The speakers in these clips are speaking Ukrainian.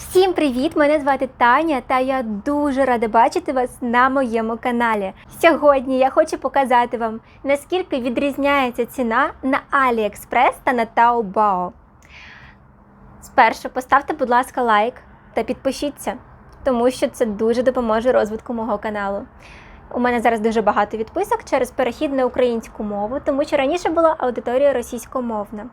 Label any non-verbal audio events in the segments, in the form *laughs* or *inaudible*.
Всім привіт! Мене звати Таня, та я дуже рада бачити вас на моєму каналі. Сьогодні я хочу показати вам, наскільки відрізняється ціна на AliExpress та на Taobao. Спершу поставте, будь ласка, лайк та підпишіться, тому що це дуже допоможе розвитку мого каналу. У мене зараз дуже багато відписок через перехід на українську мову, тому що раніше була аудиторія російськомовна.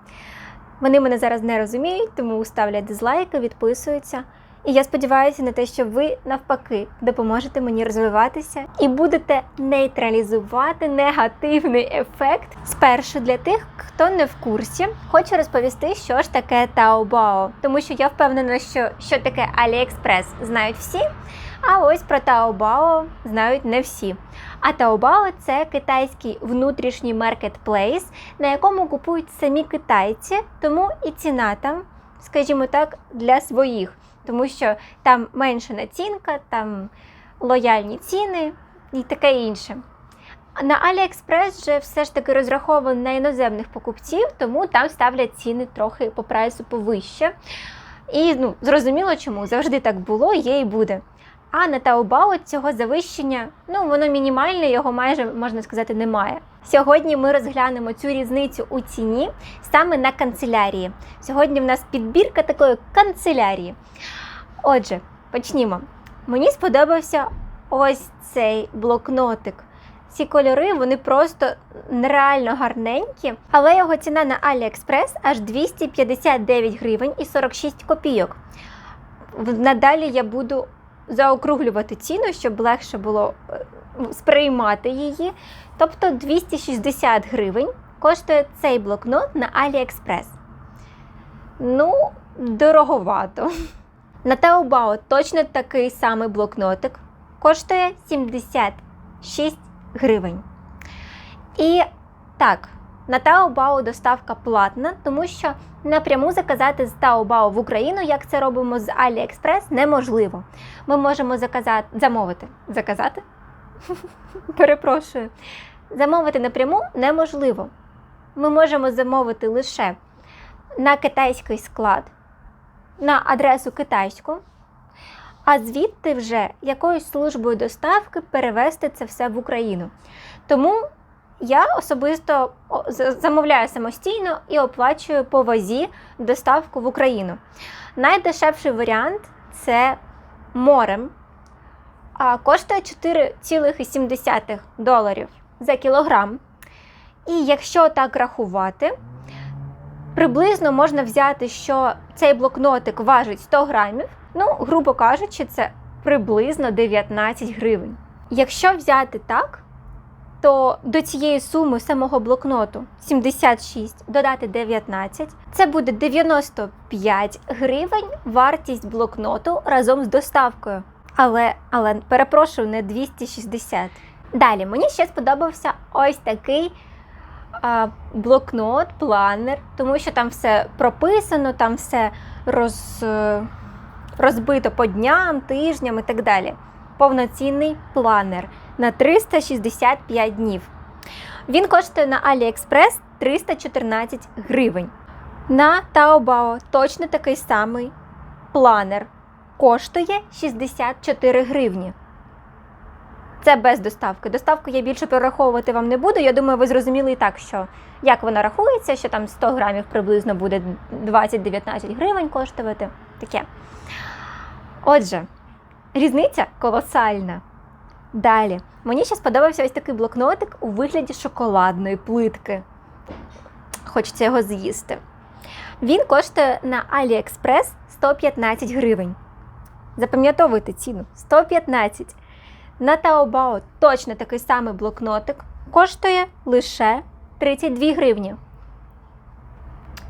Вони мене зараз не розуміють, тому ставлять дизлайки, відписуються. І я сподіваюся на те, що ви навпаки допоможете мені розвиватися і будете нейтралізувати негативний ефект. Спершу для тих, хто не в курсі, хочу розповісти, що ж таке Taobao. Тому що я впевнена, що що таке AliExpress знають всі, а ось про Taobao знають не всі. А Taobao – це китайський внутрішній маркетплейс, на якому купують самі китайці, тому і ціна там, скажімо так, для своїх, тому що там менша націнка, там лояльні ціни і таке інше. На AliExpress же все ж таки розраховано на іноземних покупців, тому там ставлять ціни трохи по прайсу повище. І ну, зрозуміло чому, завжди так було, є і буде. А на Taobao цього завищення, ну воно мінімальне, його майже можна сказати немає. Сьогодні ми розглянемо цю різницю у ціні саме на канцелярії. Сьогодні в нас підбірка такої канцелярії. Отже, почнімо. Мені сподобався ось цей блокнотик. Ці кольори вони просто нереально гарненькі, але його ціна на AliExpress аж 259 гривень і 46 копійок. Надалі я буду заокруглювати ціну, щоб легше було е, сприймати її. Тобто 260 гривень коштує цей блокнот на AliExpress. Ну, дороговато. На Taobao точно такий самий блокнотик коштує 76 гривень. І так, на Taobao доставка платна, тому що напряму заказати з Taobao в Україну, як це робимо з AliExpress, неможливо. Ми можемо заказати, замовити. Заказати? *laughs* Перепрошую. Замовити напряму неможливо. Ми можемо замовити лише на китайський склад, на адресу китайську, а звідти вже якоюсь службою доставки перевезти це все в Україну. Тому я особисто замовляю самостійно і оплачую по вазі доставку в Україну. Найдешевший варіант це морем. Коштує 4,7 доларів за кілограм. І якщо так рахувати, приблизно можна взяти, що цей блокнотик важить 100 грамів, ну, грубо кажучи, це приблизно 19 гривень. Якщо взяти так, то до цієї суми самого блокноту 76 додати 19, це буде 95 гривень вартість блокноту разом з доставкою. Але, але перепрошую, не 260. Далі мені ще сподобався ось такий а, блокнот, планер, тому що там все прописано, там все роз, розбито по дням, тижням і так далі. Повноцінний планер на 365 днів. Він коштує на AliExpress 314 гривень. На Taobao точно такий самий планер коштує 64 гривні. Це без доставки. Доставку я більше перераховувати вам не буду. Я думаю, ви зрозуміли і так, що як вона рахується, що там 100 грамів приблизно буде 20-19 гривень коштувати. Таке. Отже, різниця колосальна. Далі, мені ще сподобався ось такий блокнотик у вигляді шоколадної плитки. Хочеться його з'їсти. Він коштує на AliExpress 115 гривень. Запам'ятовуйте ціну 115. На Taobao точно такий самий блокнотик коштує лише 32 гривні.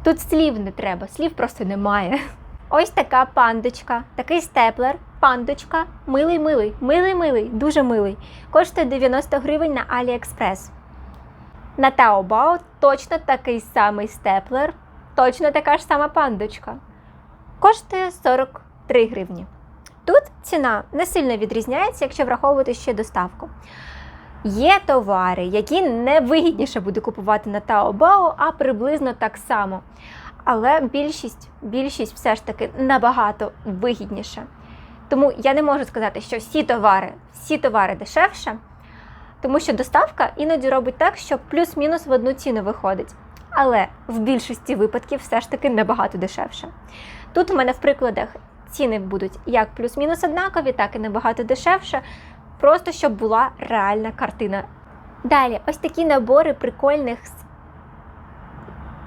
Тут слів не треба, слів просто немає. Ось така пандочка, такий степлер, пандочка, милий-милий, милий-милий, дуже милий. Коштує 90 гривень на AliExpress. На Taobao точно такий самий степлер, точно така ж сама пандочка. Коштує 43 гривні. Тут ціна не сильно відрізняється, якщо враховувати ще доставку. Є товари, які не вигідніше буде купувати на Taobao, а приблизно так само. Але більшість, більшість все ж таки набагато вигідніша. Тому я не можу сказати, що всі товари, всі товари дешевше, тому що доставка іноді робить так, що плюс-мінус в одну ціну виходить. Але в більшості випадків все ж таки набагато дешевше. Тут у мене в прикладах ціни будуть як плюс-мінус однакові, так і набагато дешевше, просто щоб була реальна картина. Далі, ось такі набори прикольних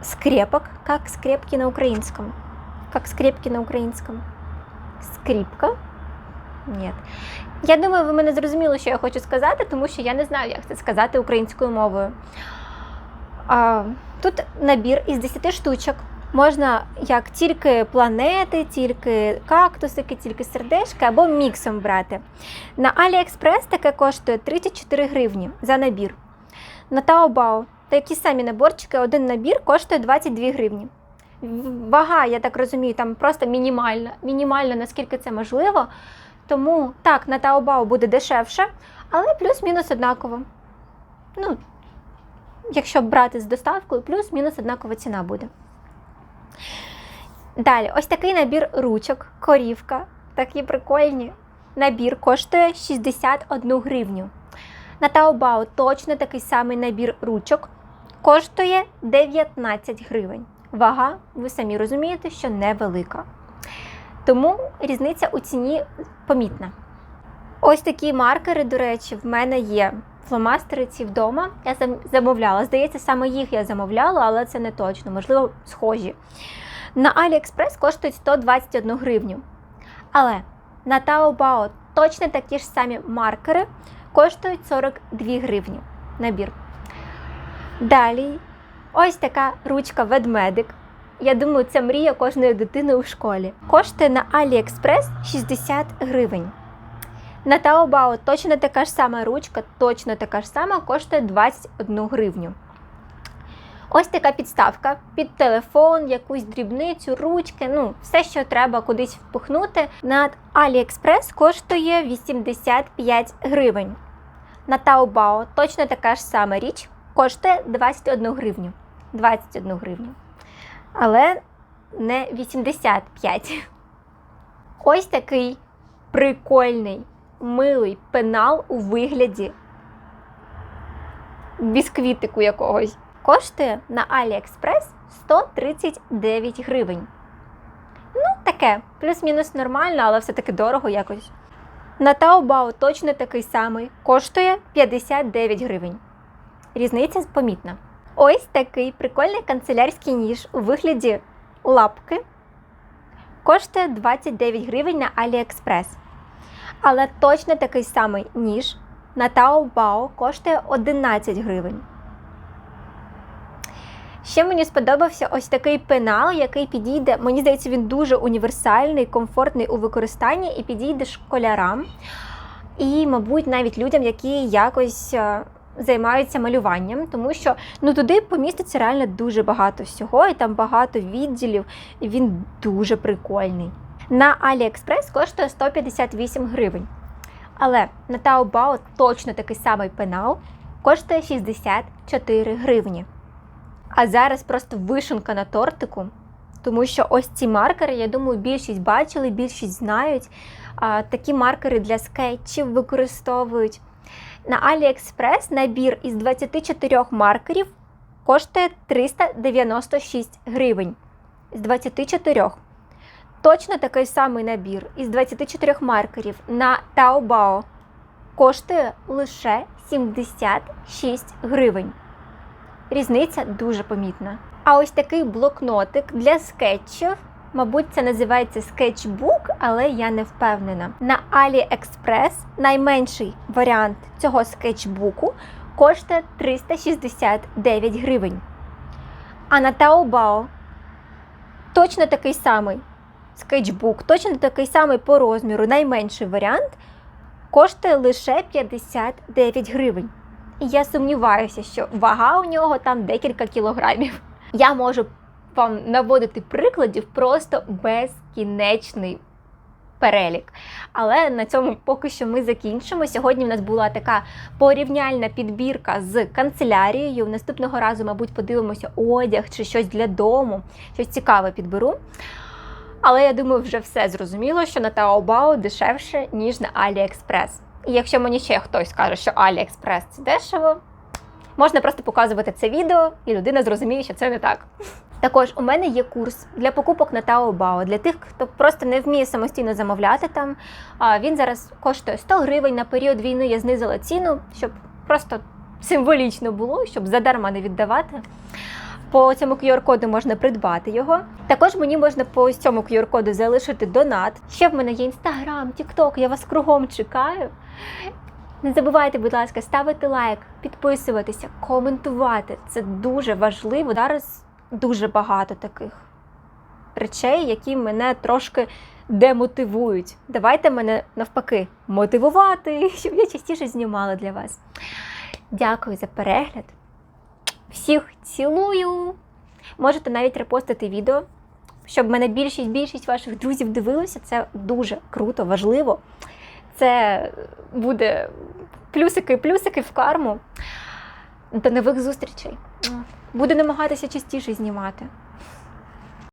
скрепок, як скрепки на українському. Як скрепки на українському. Скріпка? Ні. Я думаю, ви мене зрозуміли, що я хочу сказати, тому що я не знаю, як це сказати українською мовою. А, тут набір із 10 штучок. Можна як тільки планети, тільки кактусики, тільки сердечки або міксом брати. На AliExpress таке коштує 34 гривні за набір. На Taobao такі самі наборчики, один набір коштує 22 гривні. Вага, я так розумію, там просто мінімальна, мінімальна, наскільки це можливо. Тому так, на Taobao буде дешевше, але плюс-мінус однаково. Ну, якщо брати з доставкою, плюс-мінус однакова ціна буде. Далі, ось такий набір ручок, корівка, такі прикольні. Набір коштує 61 гривню. На Taobao точно такий самий набір ручок коштує 19 гривень. Вага, ви самі розумієте, що невелика. Тому різниця у ціні помітна. Ось такі маркери, до речі, в мене є. Фломастери ці вдома. Я замовляла. Здається, саме їх я замовляла, але це не точно, можливо, схожі. На AliExpress коштують 121 гривню. Але на Taobao точно такі ж самі маркери коштують 42 гривні набір. Далі, ось така ручка ведмедик. Я думаю, це мрія кожної дитини у школі. Коштує на AliExpress 60 гривень. На Taobao точно така ж сама ручка, точно така ж сама, коштує 21 гривню. Ось така підставка під телефон, якусь дрібницю, ручки, ну, все, що треба кудись впихнути. На AliExpress коштує 85 гривень. На Taobao точно така ж сама річ коштує 21 гривню. 21 гривню. Але не 85. Ось такий прикольний, милий пенал у вигляді бісквітику якогось. Коштує на AliExpress 139 гривень. Ну, таке, плюс-мінус нормально, але все-таки дорого якось. На Taobao точно такий самий, коштує 59 гривень. Різниця помітна. Ось такий прикольний канцелярський ніж у вигляді лапки. Коштує 29 гривень на AliExpress. Але точно такий самий ніж на Taobao коштує 11 гривень. Ще мені сподобався ось такий пенал, який підійде. Мені здається, він дуже універсальний, комфортний у використанні і підійде школярам. І, мабуть, навіть людям, які якось е, займаються малюванням, тому що ну туди поміститься реально дуже багато всього, і там багато відділів, і він дуже прикольний. На AliExpress коштує 158 гривень. Але на Taobao точно такий самий пенал коштує 64 гривні. А зараз просто вишенка на тортику, тому що ось ці маркери, я думаю, більшість бачили, більшість знають. А, такі маркери для скетчів використовують. На AliExpress набір із 24 маркерів коштує 396 гривень. З 24. Точно такий самий набір із 24 маркерів на Taobao коштує лише 76 гривень. Різниця дуже помітна. А ось такий блокнотик для скетчів. Мабуть, це називається скетчбук, але я не впевнена. На AliExpress найменший варіант цього скетчбуку коштує 369 гривень. А на Taobao точно такий самий скетчбук, точно такий самий по розміру, найменший варіант коштує лише 59 гривень. І я сумніваюся, що вага у нього там декілька кілограмів. Я можу вам наводити прикладів просто безкінечний перелік. Але на цьому поки що ми закінчимо. Сьогодні в нас була така порівняльна підбірка з канцелярією. Наступного разу, мабуть, подивимося одяг чи щось для дому, щось цікаве підберу. Але я думаю, вже все зрозуміло, що на Taobao дешевше, ніж на AliExpress. І якщо мені ще хтось скаже, що AliExpress це дешево, можна просто показувати це відео, і людина зрозуміє, що це не так. Також у мене є курс для покупок на Taobao, для тих, хто просто не вміє самостійно замовляти там. Він зараз коштує 100 гривень. На період війни я знизила ціну, щоб просто символічно було, щоб задарма не віддавати. По цьому QR-коду можна придбати його. Також мені можна по цьому QR-коду залишити донат. Ще в мене є інстаграм, тікток, я вас кругом чекаю. Не забувайте, будь ласка, ставити лайк, підписуватися, коментувати. Це дуже важливо. Зараз дуже багато таких речей, які мене трошки демотивують. Давайте мене навпаки мотивувати, *laughs* щоб я частіше знімала для вас. Дякую за перегляд. Всіх цілую. Можете навіть репостити відео, щоб мене більшість більшість ваших друзів дивилися. Це дуже круто, важливо. Це буде плюсики, плюсики в карму. До нових зустрічей. Буду намагатися частіше знімати.